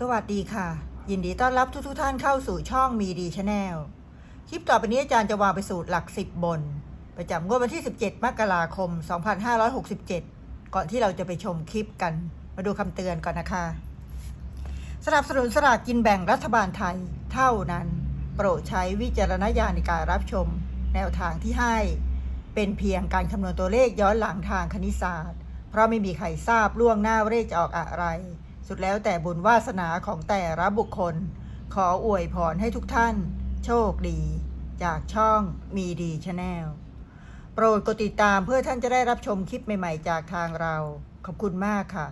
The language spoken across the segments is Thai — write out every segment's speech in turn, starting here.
สวัสดีค่ะ ยินดีต้อนรับทุกทท่านเข้าสู่ช่องมีดีชาแนลคลิปต่อไปนี้อาจารย์จะวางไปสูตรหลักสิบบน ประจำงวดวันที่ 17 มกราคม 2567 ก่อนที่เราจะไปชมคลิปกัน มาดูคำเตือนก่อนนะคะ สนับสนุนสลากกินแบ่งรัฐบาลไทยเท่านั้น โปรดใช้วิจารณญาณในการรับชม แนวทางที่ให้ เป็นเพียงการคำนวณตัวเลขย้อนหลังทางคณิตศาสตร์ เพราะไม่มีใครทราบล่วงหน้าว่าเลขจะออกอะไร สุดแล้วแต่บุญวาสนาของแต่ละบุคคล ขออวยพรให้ทุกท่าน โชคดี จากช่องมีดีชาแนลโปรดกดติดตามเพื่อท่านจะได้รับชมคลิปใหม่ ๆ จากทางเรา ขอบคุณมากค่ะ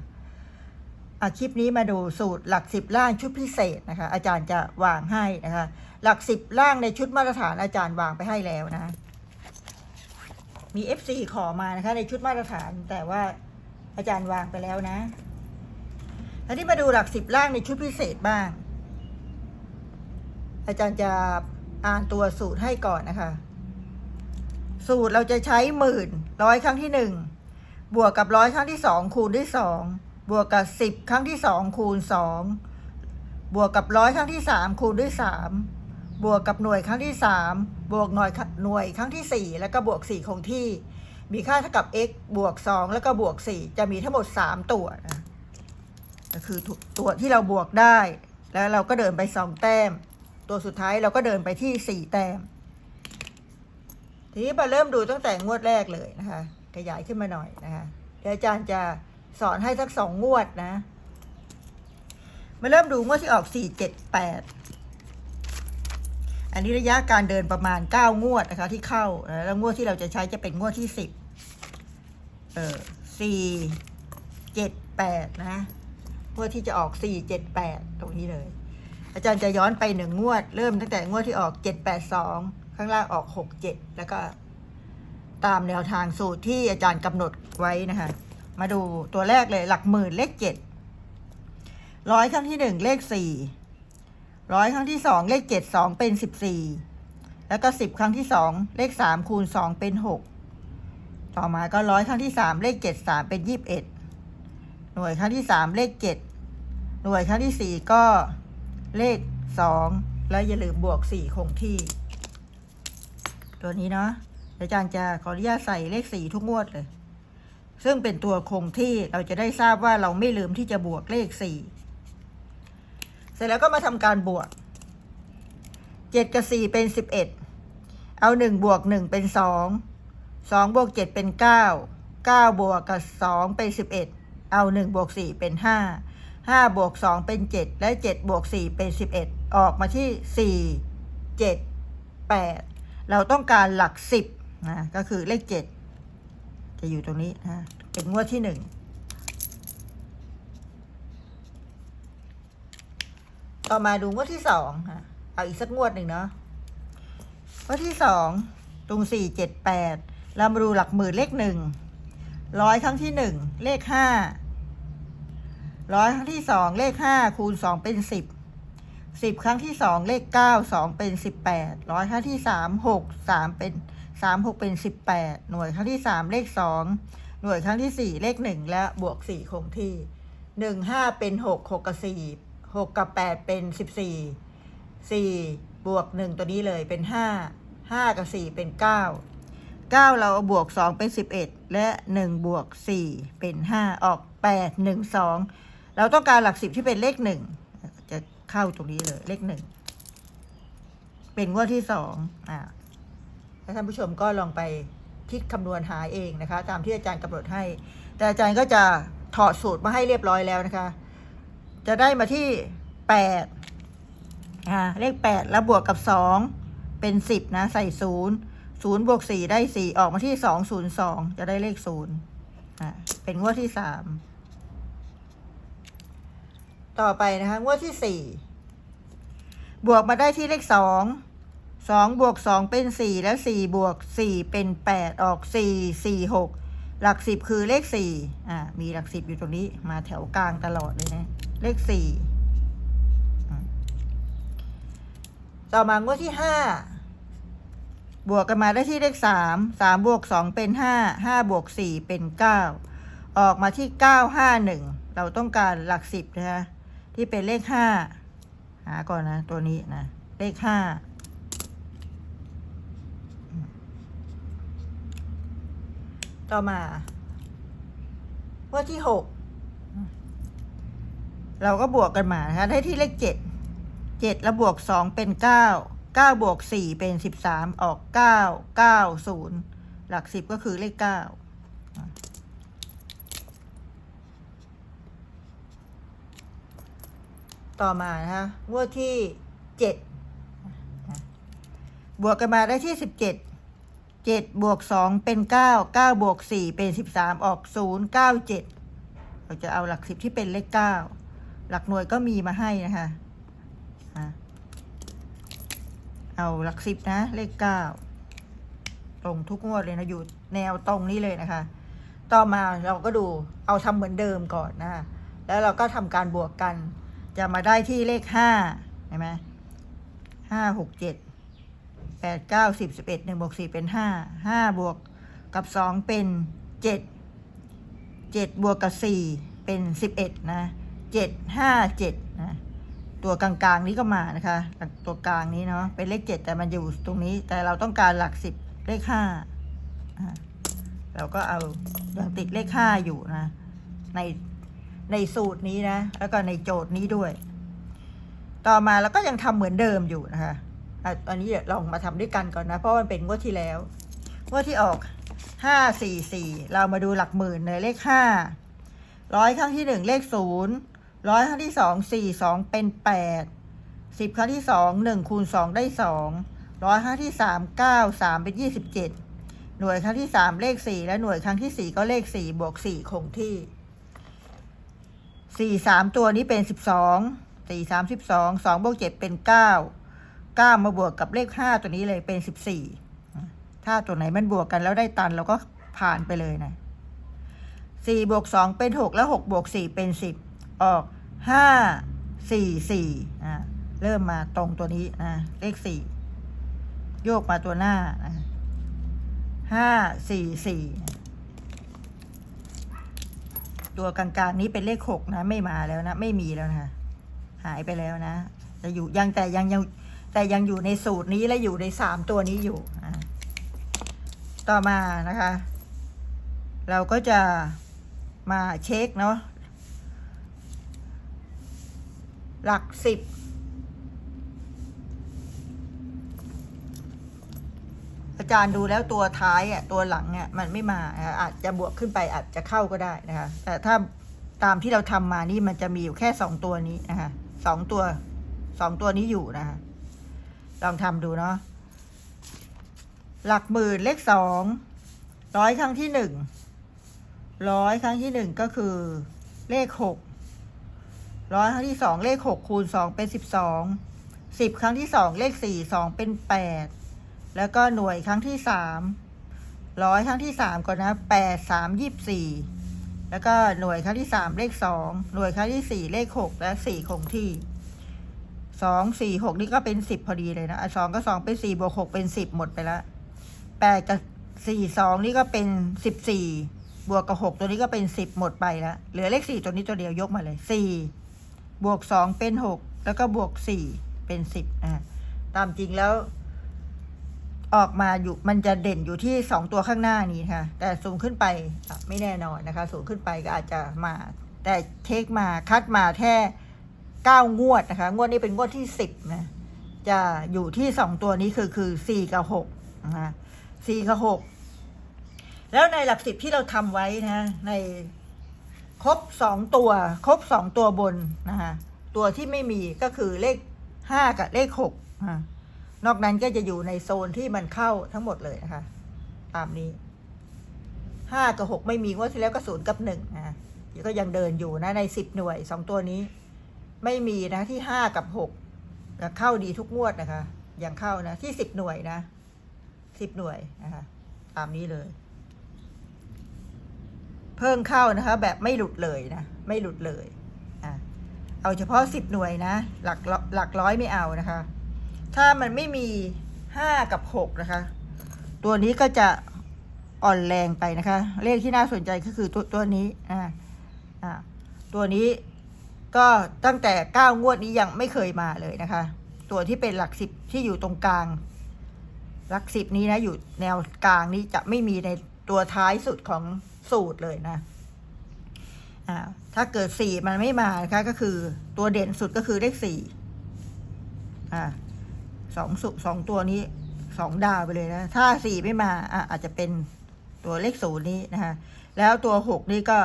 อาคลิปนี้มาดูสูตรหลักสิบล่างชุดพิเศษนะคะ อาจารย์จะวางให้นะคะ หลักสิบล่างในชุดมาตรฐานอาจารย์วางไปให้แล้วนะ มี FC ขอมานะคะในชุดมาตรฐานแต่ว่าอาจารย์วางไปแล้วนะ แล้วที่มาดูหลักสิบล่างในชุดพิเศษบ้าง อาจารย์จะอ่านตัวสูตรให้ก่อนนะคะ สูตรเราจะใช้หมื่นร้อยครั้งที่หนึ่งบวกกับร้อยครั้งที่สองคูณด้วยสองบวกกับสิบครั้งที่สองคูณสองบวกกับร้อยครั้งที่สามคูณด้วยสามบวกกับหน่วยครั้งที่สามบวกหน่วยหน่วยครั้งที่สี่แล้วก็บวกสี่คงที่ มีค่าเท่ากับ x บวกสองแล้วก็บวกสี่จะมีทั้งหมดสามตัวนะ ก็คือตัวที่เราบวกได้ แล้วเราก็เดินไปสองแต้ม ตัวสุดท้ายเราก็เดินไปที่สี่แต้ม ทีนี้มาเริ่มดูตั้งแต่งวดแรกเลยนะคะ ขยายขึ้นมาหน่อยนะคะเดี๋ยวอาจารย์จะสอนให้สักสองงวดนะ มาเริ่มดูงวดที่ออกสี่เจ็ดแปดอันนี้ระยะการเดินประมาณเก้างวดนะคะ ที่เข้า แล้วงวดที่เราจะใช้จะเป็นงวดที่สิบเออสี่เจ็ดแปดนะ งวดที่จะออกสี่เจ็ดแปดตรงนี้เลย อาจารย์จะย้อนไปหนึ่งงวด เริ่มตั้งแต่งวดที่ออกเจ็ดแปดสองข้างล่างออกหกเจ็ดแล้วก็ตามแนวทางสูตรที่อาจารย์กำหนดไว้นะคะ มาดูตัวแรกเลยหลักหมื่นเลขเจ็ดร้อยครั้งที่หนึ่งเลขสี่ร้อยครั้งที่สองเลขเจ็ดสองเป็นสิบสี่แล้วก็สิบครั้งที่สองเลขสามคูณสองเป็นหกต่อมาก็ร้อยครั้งที่สามเลขเจ็ดสามเป็นยี่บเอ็ด หน่วยครั้งที่สามเลขเจ็ดหน่วยครั้งที่สี่ก็เลขสองแล้วอย่าลืมบวกสี่คงที่ ตัวนี้เนาะอาจารย์จะขออนุญาตใส่เลขสี่ทุกงวดเลย ซึ่งเป็นตัวคงที่เราจะได้ทราบว่าเราไม่ลืมที่จะบวกเลขสี่เสร็จแล้วก็มาทำการบวกเจ็ดกับสี่เป็นสิบเอ็ดเอาหนึ่งบวกหนึ่งเป็นสองสองบวกเจ็ดเป็นเก้าเก้าบวกกับสองเป็นสิบเอ็ด เอาหนึ่งบวกสี่เป็นห้าห้าบวกสองเป็นเจ็ดและเจ็ดบวกสี่เป็นสิบเอ็ดออกมาที่สี่เจ็ดแปดเราต้องการหลักสิบนะก็คือเลขเจ็ดจะอยู่ตรงนี้นะเป็นงวดที่หนึ่งต่อมาดูงวดที่สองค่ะเอาอีกสักงวดหนึ่งเนาะงวดที่สองตรงสี่เจ็ดแปดเรามาดูหลักหมื่นเลขหนึ่งร้อยครั้งที่หนึ่งเลขห้า ร้อยครั้งที่สองเลขห้าคูณสองเป็นสิบสิบครั้งที่สองเลขเก้าสองเป็นสิบแปดร้อยครั้งที่สามหกสามเป็นสามหกเป็นสิบแปดหน่วยครั้งที่สามเลขสองหน่วยครั้งที่สี่เลขหนึ่งและบวกสี่คงที่หนึ่งห้าเป็นหกหกกับสี่หกกับแปดเป็นสิบสี่สี่บวกหนึ่งตัวนี้เลยเป็นห้าห้ากับสี่เป็นเก้าเก้าเราบวกสองเป็นสิบเอ็ดและหนึ่งบวกสี่เป็นห้าออกแปดหนึ่งสอง เราต้องการหลักสิบที่เป็นเลขหนึ่งจะเข้าตรงนี้เลย เลขหนึ่งเป็นงวดที่สองอ่าท่านผู้ชมก็ลองไปคิดคำนวณหาเองนะคะ ตามที่อาจารย์กำหนดให้ แต่อาจารย์ก็จะถอดสูตรมาให้เรียบร้อยแล้วนะคะ จะได้มาที่แปดอ่าเลขแปดแล้วบวกกับสองเป็นสิบนะใส่ศูนย์ศูนย์บวกสี่ได้สี่ออกมาที่สองศูนย์สองจะได้เลขศูนย์อ่าเป็นงวดที่สาม ต่อไปนะคะ งวดที่สี่บวกมาได้ที่เลขสองสองบวกสองเป็นสี่แล้วสี่บวกสี่เป็นแปดออกสี่สี่หกหลักสิบคือเลขสี่อ่า มีหลักสิบอยู่ตรงนี้ มาแถวกลางตลอดเลยนะ เลขสี่ต่อมางวดที่ห้าบวกกันมาได้ที่เลขสามสามบวกสองเป็นห้าห้าบวกสี่เป็นเก้าออกมาที่เก้าห้าหนึ่งเราต้องการหลักสิบนะคะ ที่เป็นเลขห้าหาก่อนนะ ตัวนี้นะ เลขห้าต่อมาว่าที่หกเราก็บวกกันมานะคะได้ที่เลขเจ็ดเจ็ดแล้วบวกสองเป็นเก้าเก้าบวกสี่เป็นสิบสามออกเก้าเก้าศูนย์หลักสิบก็คือเลขเก้า ต่อมานะคะงวดที่เจ็ดบวกกันมาได้ที่สิบเจ็ดเจ็ดบวกสองเป็นเก้าเก้าบวกสี่เป็นสิบสามออกศูนย์เก้าเจ็ดเราจะเอาหลักสิบที่เป็นเลขเก้าหลักหน่วยก็มีมาให้นะคะอะเอาหลักสิบนะ เลขเก้าตรงทุกงวดเลยนะ อยู่แนวตรงนี้เลยนะคะ ต่อมาเราก็ดูเอาทำเหมือนเดิมก่อนนะคะแล้วเราก็ทำการบวกกัน จะมาได้ที่เลขห้าเห็นไหมห้าหกเจ็ดแปดเก้าสิบสิบเอ็ดหนึ่งบวกสี่เป็นห้าห้าบวกกับสองเป็นเจ็ดเจ็ดบวกกับสี่เป็นสิบเอ็ดนะเจ็ดห้าเจ็ดนะตัวกลางๆนี้ก็มานะคะ ตัวกลางนี้เนาะเป็นเลขเจ็ดแต่มันอยู่ตรงนี้ แต่เราต้องการหลักสิบเลขห้าเราก็เอายังติดเลขห้าอยู่นะใน ในสูตรนี้นะ แล้วก็ในโจทย์นี้ด้วย ต่อมาเราก็ยังทำเหมือนเดิมอยู่นะคะอะตอนนี้เดี๋ยวลองมาทำด้วยกันก่อนนะ เพราะมันเป็นงวดที่แล้ว งวดที่ออกห้าสี่สี่เรามาดูหลักหมื่นในเลขห้าร้อยครั้งที่หนึ่งเลขศูนย์ร้อยครั้งที่สองสี่สองเป็นแปดสิบครั้งที่สองหนึ่งคูณสองได้สองร้อยครั้งที่สามเก้าสามเป็นยี่สิบเจ็ดหน่วยครั้งที่สามเลขสี่และหน่วยครั้งที่สี่ก็เลขสี่บวกสี่คงที่ สี่สามตัวนี้เป็นสิบสองสี่สามสิบสองสองบวกเจ็ดเป็นเก้าเก้ามาบวกกับเลขห้าตัวนี้เลยเป็นสิบสี่ถ้าตัวไหนมันบวกกันแล้วได้ตันเราก็ผ่านไปเลยนะสี่บวกสองเป็นหกแล้วหกบวกสี่เป็นสิบออกห้าสี่สี่อ่าเริ่มมาตรงตัวนี้นะเลขสี่โยกมาตัวหน้านะห้าสี่สี่ ตัวกลางๆนี้เป็นเลขหกนะ ไม่มาแล้วนะ ไม่มีแล้วนะหายไปแล้วนะจะอยู่ยังแต่ยังยังแต่ยังอยู่ในสูตรนี้และอยู่ในสามตัวนี้อยู่ต่อมานะคะ เราก็จะมาเช็คเนาะหลักสิบ อาจารย์ดูแล้วตัวท้ายอะตัวหลังเนี่ยมันไม่มาอาจจะบวกขึ้นไปอาจจะเข้าก็ได้นะคะ แต่ถ้าตามที่เราทำมานี่มันจะมีอยู่แค่สองตัวนี้นะคะสองตัวสองตัวนี้อยู่นะคะลองทำดูเนาะหลักหมื่นเลขสองร้อยครั้งที่หนึ่งร้อยครั้งที่หนึ่งก็คือเลขหกร้อยครั้งที่สองเลขหกคูณสองเป็นสิบสองสิบครั้งที่สองเลขสี่สองเป็นแปด แล้วก็หน่วยครั้งที่สามร้อยครั้งที่สามก่อนนะแปดสามยี่สี่แล้วก็หน่วยครั้งที่สามเลขสองหน่วยครั้งที่สี่เลขหกและสี่คงที่สองสี่หกนี่ก็เป็นสิบพอดีเลยนะอะสองก็สองเป็นสี่บวกหกเป็นสิบหมดไปล้วแปดกับสี่สองนี่ก็เป็นสิบสี่บวกกับหกตัวนี้ก็เป็นสิบหมดไปล้วเหลือเลขสี่ตัวนี้ตัวเดียวยกมาเลยสี่บวกสองเป็นหกแล้วก็บวกสี่เป็นสิบอะตามจริงแล้ว ออกมาอยู่มันจะเด่นอยู่ที่สองตัวข้างหน้านี้ค่ะ แต่สูงขึ้นไปไม่แน่นอนนะคะ สูงขึ้นไปก็อาจจะมา แต่เช็คมาคัดมาแค่เก้างวดนะคะ งวดนี้เป็นงวดที่สิบนะจะอยู่ที่สองตัวนี้คือคือสี่กับหกนะคะสี่กับหกแล้วในหลักสิบที่เราทำไว้นะ ในครบสองตัว ครบสองตัวบนนะคะตัวที่ไม่มีก็คือเลขห้ากับเลขหกอะ นอกนั้นก็จะอยู่ในโซนที่มันเข้าทั้งหมดเลยนะคะ ตามนี้ห้ากับหกไม่มีงวดที่แล้วก็ศูนย์กับหนึ่งนะก็ยังเดินอยู่นะในสิบหน่วยสองตัวนี้ ไม่มีนะที่ห้ากับหกเข้าดีทุกงวดนะคะ ยังเข้านะที่สิบหน่วยนะสิบหน่วยนะคะตามนี้เลย เพิ่งเข้านะคะ แบบไม่หลุดเลยนะไม่หลุดเลยอะเอาเฉพาะสิบหน่วยนะ หลักหลักร้อยไม่เอานะคะ ถ้ามันไม่มีห้ากับหกนะคะ ตัวนี้ก็จะอ่อนแรงไปนะคะ เลขที่น่าสนใจก็คือตัวตัวนี้อ่าอ่าตัวนี้ก็ตั้งแต่เก้างวดนี้ยังไม่เคยมาเลยนะคะ ตัวที่เป็นหลักสิบที่อยู่ตรงกลาง หลักสิบนี้นะอยู่แนวกลางนี้จะไม่มีในตัวท้ายสุดของสูตรเลยนะอ่าถ้าเกิดสี่มันไม่มานะคะก็คือตัวเด่นสุดก็คือเลขสี่อ่า สองสุสองตัวนี้สองดาวไปเลยนะ ถ้าสี่ไม่มาอะอาจจะเป็นตัวเลขศูนย์นี้นะคะ แล้วตัวหกนี่ก็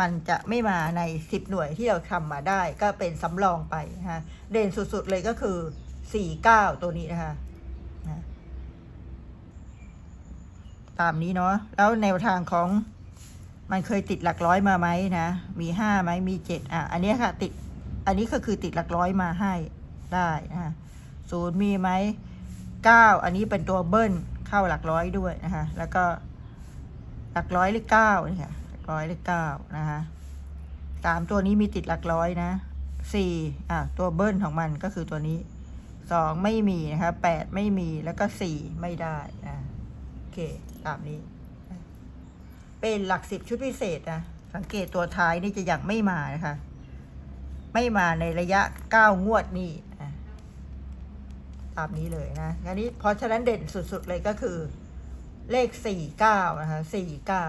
มันจะไม่มาในสิบหน่วยที่เราทำมาได้ ก็เป็นสำรองไปนะคะเด่นสุดๆเลยก็คือสี่เก้าตัวนี้นะคะตามนี้เนาะแล้วแนวทางของมันเคยติดหลักร้อยมาไหมนะ มีห้าไหมมีเจ็ดอะ อันนี้ค่ะ ติด อันนี้ก็คือติดหลักร้อยมาให้ได้นะ ศูนย์มีไหมเก้าอันนี้เป็นตัวเบิ้ลเข้าหลักร้อยด้วยนะคะ แล้วก็หลักร้อยเลขเก้าเนี่ยค่ะหลักร้อยเลขเก้านะคะสามตัวนี้มีติดหลักร้อยนะสี่อะตัวเบิ้ลของมันก็คือตัวนี้สองไม่มีนะคะแปดไม่มีแล้วก็สี่ไม่ได้นะโอเคตามนี้ เป็นหลักสิบชุดพิเศษนะสังเกตตัวท้ายนี่จะยังไม่มานะคะ ไม่มาในระยะเก้างวดนี่ามนี้เลยนะอันนี้เพราะฉะนั้นเด่นสุด ๆ เลยก็คือ เลขสี่เก้านะคะสี่เก้า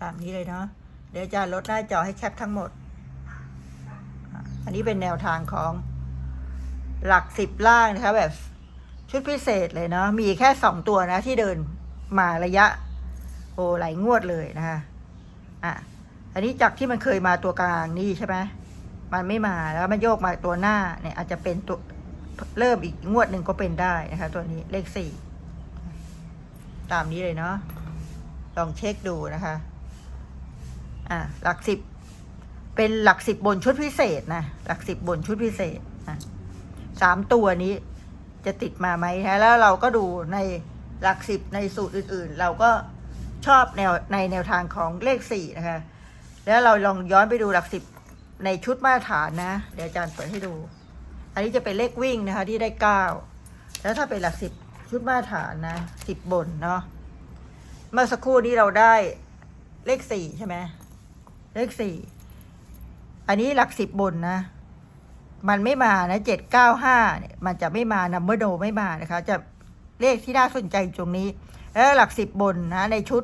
ตามนี้เลยเนาะเดี๋ยวจะลดหน้าจอให้แคปทั้งหมด อันนี้เป็นแนวทางของหลักสิบล่างนะคะแบบชุดพิเศษเลยเนาะมีแค่สองตัวนะที่เดินมาระยะโอ้หลายงวดเลยนะคะอะอันนี้จากที่มันเคยมาตัวกลางนี่ใช่ไหมมันไม่มาแล้วมันโยกมาตัวหน้าเนี่ยอาจจะเป็นตัว เริ่มอีกงวดหนึ่งก็เป็นได้นะคะ ตัวนี้เลขสี่ตามนี้เลยเนาะลองเช็คดูนะคะ อะหลักสิบเป็นหลักสิบบนชุดพิเศษนะหลักสิบบนชุดพิเศษนะสามตัวนี้จะติดมาไหมนะแล้วเราก็ดูในหลักสิบในสูตรอื่น ๆ เราก็ชอบแนวในแนวทางของเลขสี่นะคะ แล้วเราลองย้อนไปดูหลักสิบในชุดมาตรฐานนะ เดี๋ยวอาจารย์เปิดให้ดู อันนี้จะเป็นเลขวิ่งนะคะที่ได้เก้าแล้วถ้าเป็นหลักสิบชุดมาตรฐานนะสิบบนเนาะเมื่อสักครู่นี้เราได้เลขสี่ใช่ไหมเลขสี่อันนี้หลักสิบบนนะมันไม่มานะเจ็ดเก้าห้าเนี่ยมันจะไม่มานัมเบอโดไม่มานะคะ จะเลขที่น่าสนใจตรงนี้ แล้วหลักสิบบนนะ ในชุด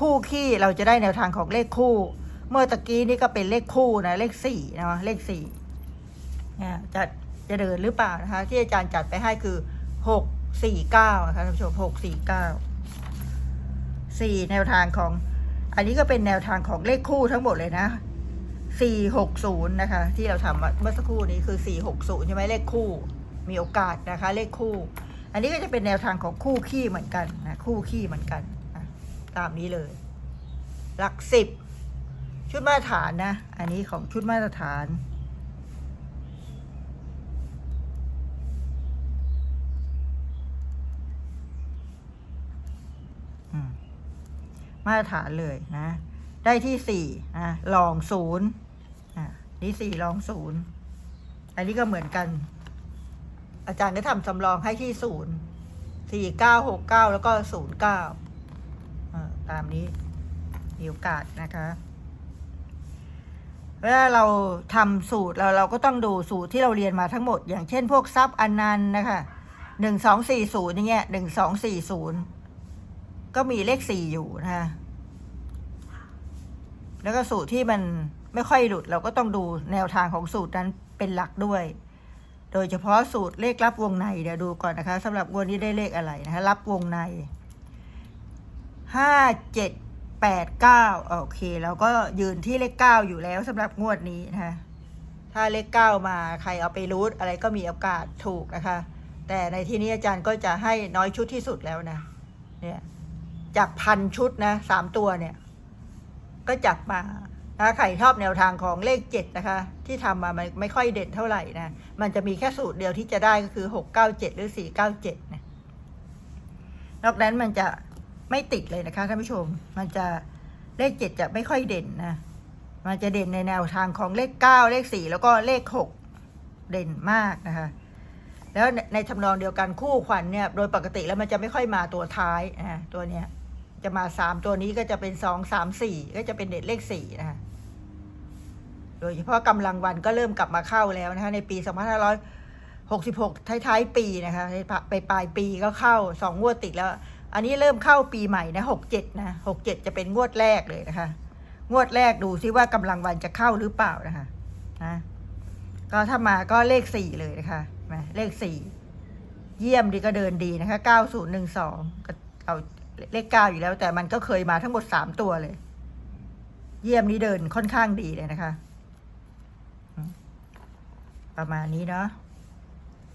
คู่ขี้เราจะได้แนวทางของเลขคู่ เมื่อตะกี้นี่ก็เป็นเลขคู่นะ เลขสี่นะเลขสี่ เนี่ยจะจะเดินหรือเปล่านะคะ ที่อาจารย์จัดไปให้คือหกสี่เก้านะคะท่านผู้ชมหกสี่เก้าสี่แนวทางของ อันนี้ก็เป็นแนวทางของเลขคู่ทั้งหมดเลยนะสี่หกศูนย์นะคะ ที่เราทำเมื่อสักครู่นี้คือสี่หกศูนย์ใช่ไหมเลขคู่ มีโอกาสนะคะ เลขคู่ อันนี้ก็จะเป็นแนวทางของคู่ขี้เหมือนกันนะคู่ขี้เหมือนกันนะตามนี้เลย หลักสิบชุดมาตรฐานนะ อันนี้ของชุดมาตรฐาน มาตรฐานเลยนะ ได้ที่สี่นะลองศูนย์อ่านี่สี่ลองศูนย์อันนี้ก็เหมือนกัน อาจารย์ก็ทำสำรองให้ที่ศูนย์สี่เก้าหกเก้าแล้วก็ศูนย์เก้าตามนี้มีโอกาสนะคะเวลาเราทำสูตรเราเราก็ต้องดูสูตรที่เราเรียนมาทั้งหมด อย่างเช่นพวกซับอนันต์นะคะหนึ่งสองสี่ศูนย์อย่างเงี้ยหนึ่งสองสี่ศูนย์ ก็มีเลขสี่อยู่นะคะแล้วก็สูตรที่มันไม่ค่อยหลุดเราก็ต้องดูแนวทางของสูตรนั้นเป็นหลักด้วย โดยเฉพาะสูตรเลขรับวงในเดี๋ยวดูก่อนนะคะสำหรับงวดนี้ได้เลขอะไรนะคะรับวงในห้าเจ็ดแปดเก้าโอเคเราก็ยืนที่เลขเก้าอยู่แล้วสำหรับงวดนี้นะคะถ้าเลขเก้ามาใครเอาไปรูทอะไรก็มีโอกาสถูกนะคะ แต่ในที่นี้อาจารย์ก็จะให้น้อยชุดที่สุดแล้วนะเนี่ย จากพันชุดนะสามตัวเนี่ย ก็จับมานะใครชอบแนวทางของเลขเจ็ดนะคะ ที่ทำมามันไม่ค่อยเด่นเท่าไหร่นะ มันจะมีแค่สูตรเดียวที่จะได้ก็คือหกเก้าเจ็ดหรือสี่เก้าเจ็ดนะนอกนั้นมันจะไม่ติดเลยนะคะท่านผู้ชม มันจะเลขเจ็ดจะไม่ค่อยเด่นนะ มันจะเด่นในแนวทางของเลขเก้าเลขสี่แล้วก็เลขหกเด่นมากนะคะ แล้วในในทำนองเดียวกันคู่ขวัญเนี่ย โดยปกติแล้วมันจะไม่ค่อยมาตัวท้ายอ่าตัวเนี้ย จะมาสามตัวนี้ก็จะเป็นสองสามสี่ก็จะเป็นเด็ดเลขสี่นะคะโดยเฉพาะกำลังวันก็เริ่มกลับมาเข้าแล้วนะคะในปี2566ท้ายๆปีนะคะไปปลายปีก็เข้าสองงวดติดแล้ว อันนี้เริ่มเข้าปีใหม่นะ67นะ67จะเป็นงวดแรกเลยนะคะ งวดแรกดูซิว่ากำลังวันจะเข้าหรือเปล่านะคะนะก็ถ้ามาก็เลขสี่เลยนะคะมาเลขสี่เยี่ยมดีก็เดินดีนะคะเก้าศูนย์หนึ่งสองเอา เลขเก้าอยู่แล้ว แต่มันก็เคยมาทั้งหมดสามตัวเลย เยี่ยมนี้เดินค่อนข้างดีเลยนะคะ ประมาณนี้เนาะ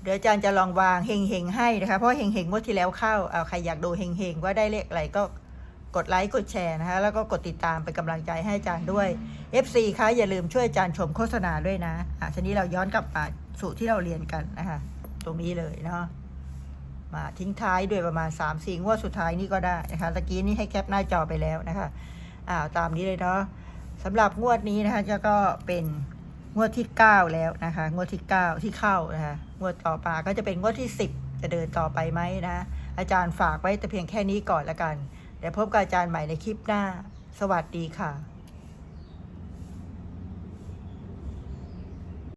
เดี๋ยวอาจารย์จะลองวางเฮงเฮงให้นะคะเพราะเฮงเฮงๆงวดที่แล้วเข้าเอาใครอยากดูเฮงเฮงว่าได้เลขอะไรก็กดไลค์กดแชร์นะคะแล้วก็กดติดตามเป็นกำลังใจให้อาจารย์ด้วย FC คะอย่าลืมช่วยอาจารย์ชมโฆษณาด้วยนะอะทีนี้เราย้อนกลับมาสู่ที่เราเรียนกันนะคะตรงนี้เลยเนาะ มาทิ้งท้ายด้วยประมาณ3 4งวดสุดท้ายนี่ก็ได้นะคะตะกี้นี่ให้แคปหน้าจอไปแล้วนะคะอ่าตามนี้เลยเนาะสำหรับงวดนี้นะคะจะก็เป็นงวดที่ 9 แล้วนะคะ งวดที่ 9 ที่เข้านะคะงวดต่อมาก็จะเป็นงวดที่ 10 จะเดินต่อไปไหมนะ อาจารย์ฝากไว้แต่เพียงแค่นี้ก่อนละกันเดี๋ยวพบกับอาจารย์ใหม่ในคลิปหน้า สวัสดีค่ะ